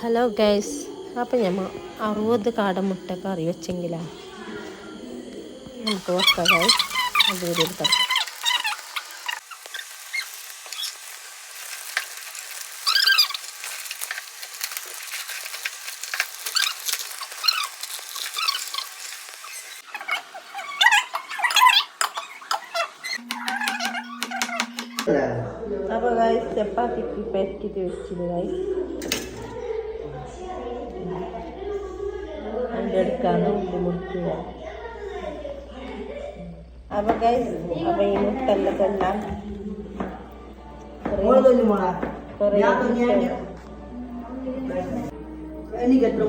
Hello guys അപ്പം ഞമ്മ അറുപത് കാട മുട്ട കറി വെച്ചെങ്കിലാ നമുക്ക് വെക്കാം ഗൈസ് അപ്പോൾ ഗൈസ് ചപ്പാത്തിക്ക് പെരക്കിട്ട് വെച്ചിട്ട് ഗൈസ് എടുക്കാന്ന് ഉള്ളി മുറിക്കുക അപ്പോൾ ഗൈസ് അപ്പോൾ ഈ മുട്ടെല്ലാം കൊല്ലാം കുറേ എനിക്ക് എത്ര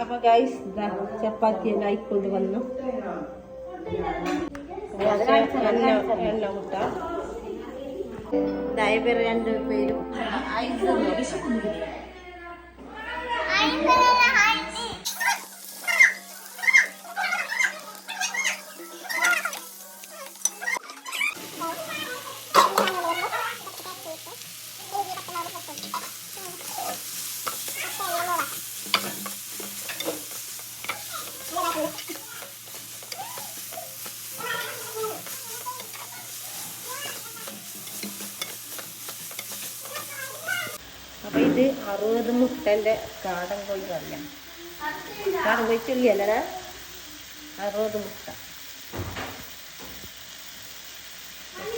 അപ്പോൾ ഗൈസ് ചപ്പാത്തി എല്ലാം ആയിക്കൊണ്ട് വന്നു. എണ്ണ എണ്ണ മുട്ട. ഇതായവർ രണ്ട് പേരും ഐസ് ഇത് അറുപത് മുട്ടന്റെ കാടൻ കോഴി കറിയാണ്. കാടൻ കോഴി ചൊല്ലിയല്ലേ അറുപത് മുട്ട.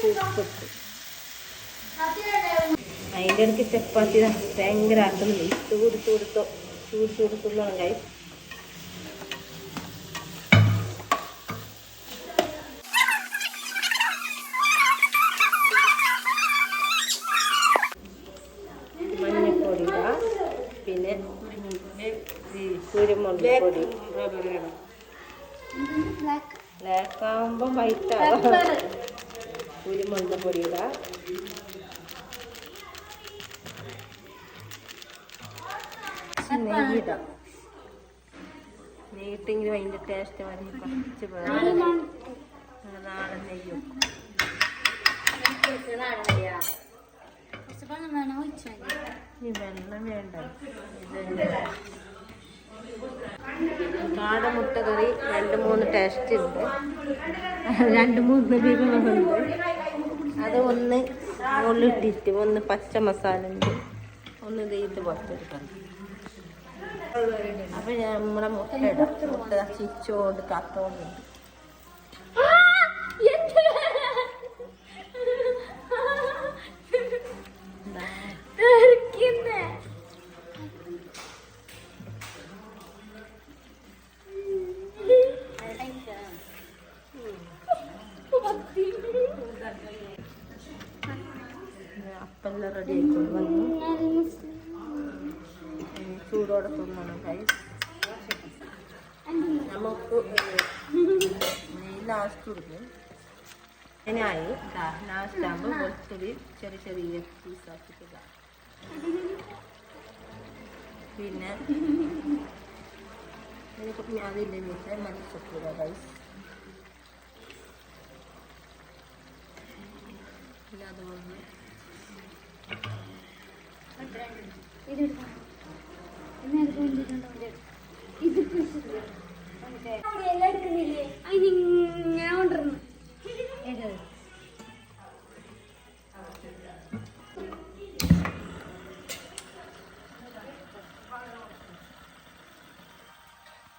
ഉപ്പിട്ട്. അതിന്റെ ഇടയ്ക്ക് ചപ്പാത്തി ഭയങ്കര ആക്കുന്നില്ല ചൂട് ചൂടുത്തോ ചൂട് ചൂടുത്തുള്ളതാണ് കൈ പിന്നെ കുരുമുളക് പൊടി. ബ്ലാക്കാവുമ്പോൾ വൈറ്റ് ആവാം കുരുമുളക് പൊടി ഇടാം നെയ്യിടാം നെയ്യിട്ടെങ്കിലും അതിന്റെ ടേസ്റ്റ് മതി കുറച്ച് വേണം. നാടൻ നെയ്യും. ഈ വെള്ളം വേണ്ട. കാടമുട്ട കറി രണ്ട് മൂന്ന് ടേസ്റ്റ് ഉണ്ട്. രണ്ട് മൂന്ന് വിഭവമുണ്ട് അത് ഒന്ന് മുള്ളിട്ടിട്ട് ഒന്ന് പച്ച മസാല ഉണ്ട്. ഒന്ന് ഇത് പുറത്തെടുക്കണം അപ്പൊ നമ്മുടെ മുട്ട ഇടാം. മുട്ട ചിച്ചോണ്ട് കത്തോണ്ട്. അപ്പെല്ലാം റെഡി ആയിക്കൊണ്ട് വന്നു. ചൂടോടെ തിന്നണം കൈ നമുക്ക് ലാസ്റ്റ് കൊടുക്കും അതിനായി ലാസ്റ്റ് ആകുമ്പോൾ വെളുത്തുള്ളി ചെറിയ ചെറിയ പീസാക്കിട്ട് പിന്നെ അതിന്റെ മീറ്റ് മല്ലിച്ചപ്പൂര റൈസ് പിന്നെ അതുപോലെ എല്ലാവർക്കും ഇല്ലേ അതിനിങ്ങനെ കൊണ്ടിരുന്നു ഏതാ